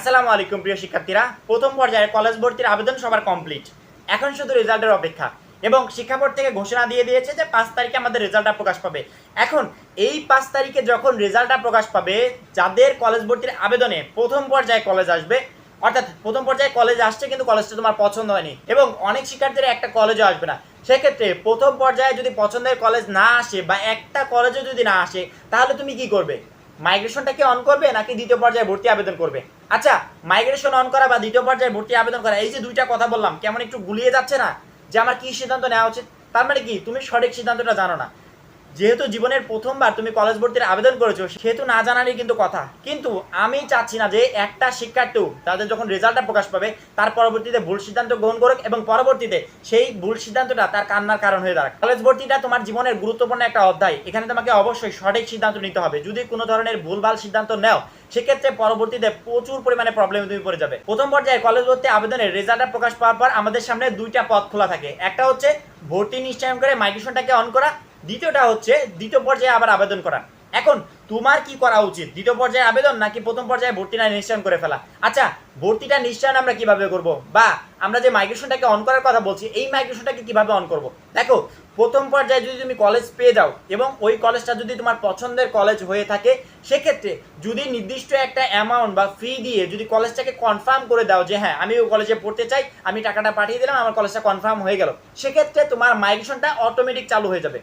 আসসালামু আলাইকুম প্রিয় শিক্ষার্থীরা। প্রথম পর্যায়ে কলেজ ভর্তির আবেদন সবার কমপ্লিট এখন শুধু রেজাল্টের অপেক্ষা। এবং শিক্ষা বোর্ড থেকে ঘোষণা দিয়ে দিয়েছে যে পাঁচ তারিখে আমাদের রেজাল্টটা প্রকাশ পাবে। এখন এই পাঁচ তারিখে যখন রেজাল্টটা প্রকাশ পাবে, যাদের কলেজ ভর্তির আবেদনে প্রথম পর্যায়ে কলেজ আসবে, অর্থাৎ প্রথম পর্যায়ে কলেজ আসছে কিন্তু কলেজটা তোমার পছন্দ হয়নি, এবং অনেক শিক্ষার্থীরা একটা কলেজও আসবে না। সেক্ষেত্রে প্রথম পর্যায়ে যদি পছন্দের কলেজ না আসে বা একটা কলেজও যদি না আসে, তাহলে তুমি কি করবে? মাইগ্রেশনটাকে অন করবে নাকি দ্বিতীয় পর্যায়ে ভর্তি আবেদন করবে? আচ্ছা মাইগ্রেশন অন করা বা দ্বিতীয় পর্যায়ে ভর্তি আবেদন করা, এই যে দুইটা কথা বললাম, কেমন একটু গুলিয়ে যাচ্ছে না? যে আমার কি সিদ্ধান্ত নেওয়া উচিত? তার মানে কি, তুমি সঠিক সিদ্ধান্তটা জানো না। যেহেতু জীবনের প্রথমবার তুমি কলেজ ভর্তির আবেদন করেছ, সেহেতু না জানারই কিন্তু কথা। কিন্তু আমি চাচ্ছি না যে একটা শিক্ষার্থী তাদের যখন রেজাল্টটা প্রকাশ পাবে, তার পরবর্তীতে ভুল সিদ্ধান্ত গ্রহণ করুক এবং পরবর্তীতে সেই ভুল সিদ্ধান্তটা তার কান্নার কারণ হয়ে দাঁড়াক। কলেজ ভর্তিটা তোমার জীবনের গুরুত্বপূর্ণ একটা অধ্যায়। এখানে তোমাকে অবশ্যই সঠিক সিদ্ধান্ত নিতে হবে। যদি কোনো ধরনের ভুলভাল সিদ্ধান্ত নেও, সেক্ষেত্রে পরবর্তীতে প্রচুর পরিমাণে প্রবলেমে তুমি পড়ে যাবে। প্রথম পর্যায়ে কলেজ ভর্তি আবেদনের রেজাল্টটা প্রকাশ পাওয়ার পর আমাদের সামনে দুইটা পথ খোলা থাকে। একটা হচ্ছে ভর্তি নিশ্চয়ন করে মাইগ্রেশনটাকে অন করা দ্বিতীয়টা হচ্ছে দ্বিতীয় পর্যায়ে আবার আবেদন করা। এখন তোমার কি করা উচিত? দ্বিতীয় পর্যায়ে আবেদন নাকি প্রথম পর্যায়ে ভর্তিটা নিশ্চয়ন করে ফেলা? আচ্ছা ভর্তিটা নিশ্চয়ন আমরা কীভাবে করব? বা আমরা যে মাইগ্রেশনটাকে অন করার কথা বলছি, এই মাইগ্রেশনটাকে কীভাবে অন করব? দেখো, প্রথম পর্যায়ে যদি তুমি কলেজ পেয়ে যাও এবং ওই কলেজটা যদি তোমার পছন্দের কলেজ হয়ে থাকে, সেক্ষেত্রে যদি নির্দিষ্ট একটা অ্যামাউন্ট বা ফি দিয়ে যদি কলেজটাকে কনফার্ম করে দাও যে হ্যাঁ আমি ওই কলেজে পড়তে চাই, আমি টাকাটা পাঠিয়ে দিলাম, আমার কলেজটা কনফার্ম হয়ে গেল, সেক্ষেত্রে তোমার মাইগ্রেশনটা অটোমেটিক চালু হয়ে যাবে।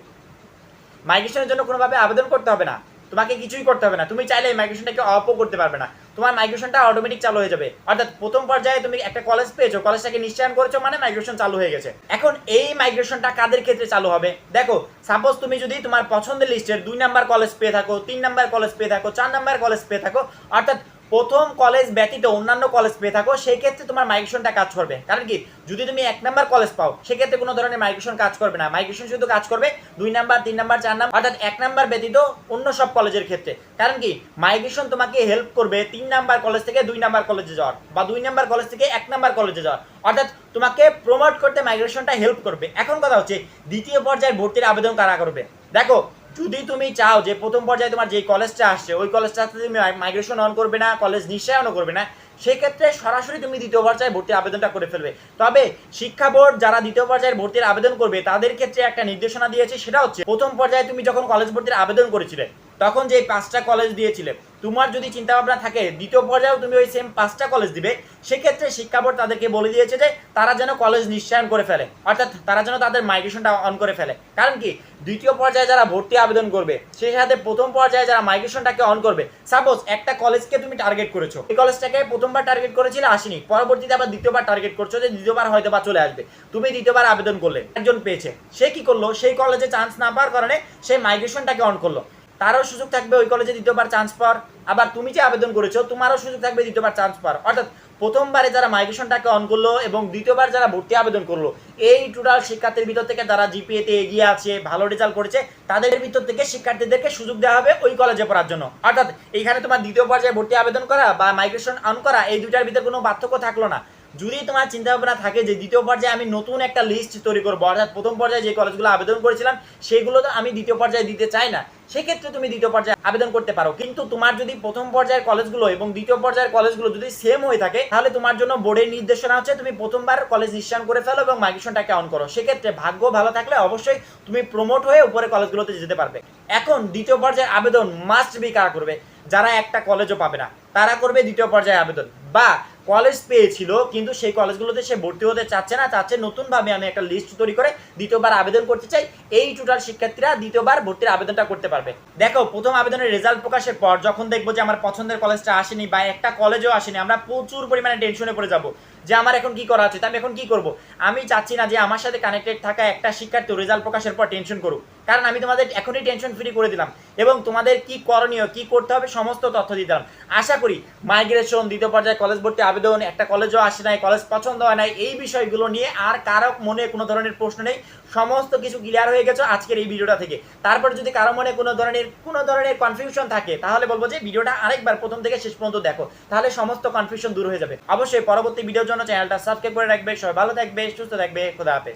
মাইগ্রেশনের জন্য কোনোভাবে আবেদন করতে হবে না। তোমাকে কিছুই করতে হবে না। তুমি চাইলে মাইগ্রেশনটাকে অপও করতে পারবে না। তোমার মাইগ্রেশনটা অটোমেটিক চালু হয়ে যাবে। অর্থাৎ প্রথম পর্যায়ে তুমি একটা কলেজ পেয়েছ কলেজটাকে নিশ্চয়ন করেছ মানে মাইগ্রেশন চালু হয়ে গেছে। এখন এই মাইগ্রেশনটা কাদের ক্ষেত্রে চালু হবে? দেখো সাপোজ তুমি যদি তোমার পছন্দের লিস্টের দুই নাম্বার কলেজ পেয়ে থাকো, তিন নাম্বার কলেজ পেয়ে থাকো, চার নাম্বার কলেজ পেয়ে থাকো, অর্থাৎ প্রথম কলেজ ব্যতীত অন্যান্য কলেজ পেয়ে থাকো সেই ক্ষেত্রে তোমার মাইগ্রেশনটা কাজ করবে। কারণ কি? যদি তুমি এক নাম্বার কলেজ পাও, সেক্ষেত্রে কোনো ধরনের মাইগ্রেশন কাজ করবে না। মাইগ্রেশন শুধু কাজ করবে দুই নাম্বার তিন নাম্বার চার নাম্বার অর্থাৎ এক নাম্বার ব্যতীত অন্য সব কলেজের ক্ষেত্রে। কারণ কি? মাইগ্রেশন তোমাকে হেল্প করবে তিন নাম্বার কলেজ থেকে দুই নাম্বার কলেজে যাওয়ার বা দুই নাম্বার কলেজ থেকে এক নাম্বার কলেজে যাওয়ার। অর্থাৎ তোমাকে প্রমোট করতে মাইগ্রেশনটা হেল্প করবে। এখন কথা হচ্ছে, দ্বিতীয় পর্যায়ে ভর্তির আবেদন কারা করবে? দেখো যদি তুমি চাও যে প্রথম পর্যায়ে তোমার যে কলেজটা আসছে, ওই কলেজটা তুমি মাইগ্রেশন অন করবে না কলেজ নিশ্চয়নও করবে না, সেক্ষেত্রে সরাসরি তুমি দ্বিতীয় পর্যায়ে ভর্তির আবেদনটা করে ফেলবে। তবে শিক্ষা বোর্ড যারা দ্বিতীয় পর্যায়ে ভর্তির আবেদন করবে, তাদের ক্ষেত্রে একটা নির্দেশনা দিয়েছে, সেটা হচ্ছে প্রথম পর্যায়ে তুমি যখন কলেজ ভর্তির আবেদন করেছিলে, তখন যে পাঁচটা কলেজ দিয়েছিলে তোমার যদি চিন্তা ভাবনা থাকে, দ্বিতীয় পর্যায়েও তুমি ওই সেম পাঁচটা কলেজ দিবে, সেক্ষেত্রে শিক্ষা বোর্ড তাদেরকে বলে দিয়েছে যে, তারা যেন কলেজ নিশ্চয়ন করে ফেলে। অর্থাৎ তারা যেন তাদের মাইগ্রেশনটা অন করে ফেলে। কারণ কি? দ্বিতীয় পর্যায়ে যারা ভর্তি আবেদন করবে, সেই সাথে প্রথম পর্যায়ে যারা মাইগ্রেশনটাকে অন করবে সাপোজ একটা কলেজকে তুমি টার্গেট করেছ। এই কলেজটাকে প্রথমবার টার্গেট করেছিলে, আসেনি। পরবর্তীতে আবার দ্বিতীয়বার টার্গেট করছ যে, দ্বিতীয়বার হয়তো বা চলে আসবে। তুমি দ্বিতীয়বার আবেদন করলে, একজন পেয়েছে। সে কি করল? সেই কলেজে চান্স না পাওয়ার কারণে সেই মাইগ্রেশনটাকে অন করল। তারও সুযোগ থাকবে ওই কলেজে দ্বিতীয়বার চান্স পাওয়ার। আবার তুমি যে আবেদন করেছ, তোমারও সুযোগ থাকবে দ্বিতীয়বার চান্স পাওয়ার। অর্থাৎ প্রথমবারে যারা মাইগ্রেশনটাকে অন করল এবং দ্বিতীয়বার যারা ভর্তি আবেদন করল, এই টোটাল শিক্ষার্থীর ভিতর থেকে যারা জিপিএতে এগিয়ে আছে, ভালো রেজাল্ট করেছে, তাদের ভিতর থেকে শিক্ষার্থীদেরকে সুযোগ দেওয়া হবে ওই কলেজে পড়ার জন্য। অর্থাৎ এইখানে তোমার দ্বিতীয় পর্যায়ে ভর্তি আবেদন করা বা মাইগ্রেশন অন করা, এই দুইটার ভিতরে কোনো পার্থক্য থাকল না। যদি তোমার চিন্তা ভাবনা থাকে যে দ্বিতীয় পর্যায়ে আমি নতুন একটা লিস্ট তৈরি করব, অর্থাৎ প্রথম পর্যায়ে যে কলেজগুলো আবেদন করেছিলাম, সেগুলো তো আমি দ্বিতীয় পর্যায়ে দিতে চাই না। সেক্ষেত্রে তুমি দ্বিতীয় পর্যায়ে আবেদন করতে পারো। কিন্তু তোমার যদি প্রথম পর্যায়ের কলেজগুলো এবং দ্বিতীয় পর্যায়ের কলেজগুলো যদি সেম হয়ে থাকে, তাহলে তোমার জন্য বোর্ডের নির্দেশনা হচ্ছে তুমি প্রথমবার কলেজ নিশ্চয়ন করে ফেলো এবং মাইগ্রেশনটাকে অন করো। সেক্ষেত্রে ভাগ্য ভালো থাকলে অবশ্যই তুমি প্রমোট হয়ে উপরে কলেজগুলোতে যেতে পারবে। এখন দ্বিতীয় পর্যায়ের আবেদন মাস্ট বি কারা করবে? যারা একটা কলেজও পাবে না, তারা করবে দ্বিতীয় পর্যায়ে আবেদন। বা কলেজ পেয়েছিল, কিন্তু সেই কলেজগুলোতে সে ভর্তি হতে চাচ্ছে না, চাচ্ছে নতুনভাবে আমি একটা লিস্ট তৈরি করে দ্বিতীয়বার আবেদন করতে চাই। এই টোটাল শিক্ষার্থীরা দ্বিতীয়বার ভর্তির আবেদনটা করতে পারবে। দেখো, প্রথম আবেদনের রেজাল্ট প্রকাশের পর যখন দেখব যে আমার পছন্দের কলেজটা আসেনি বা একটা কলেজও আসেনি, আমরা প্রচুর পরিমাণে টেনশনে পড়ে যাব। যে আমার এখন কি করা আছে আমি এখন কি করব? আমি চাচ্ছি না যে আমার সাথে কানেক্টেড থাকা একটা শিক্ষার্থী রেজাল্ট প্রকাশের পর টেনশন করুক। কারণ আমি তোমাদের এখনই টেনশন ফ্রি করে দিলাম। এবং তোমাদের কি করণীয়, কি করতে হবে সমস্ত তথ্য দিলাম। আশা করি মাইগ্রেশন দ্বিতীয় পর্যায়ে কলেজ ভর্তি আবেদন, একটা কলেজও আসে নাই কলেজ পছন্দ হয় নাই, এই বিষয়গুলো নিয়ে আর কারও মনে কোনো ধরনের প্রশ্ন নেই। সমস্ত কিছু ক্লিয়ার হয়ে গেছে আজকের এই ভিডিওটা থেকে। তারপর যদি কারও মনে কোনো ধরনের কোনো ধরনের কনফিউশন থাকে, তাহলে বলব যে ভিডিওটা আরেকবার প্রথম থেকে শেষ পর্যন্ত দেখো। তাহলে সমস্ত কনফিউশন দূর হয়ে যাবে। অবশ্যই পরবর্তী ভিডিওর জন্য চ্যানেলটা সাবস্ক্রাইব করে রাখবে। সবাই ভালো থাকবে সুস্থ থাকবে খোদা হাফেজ।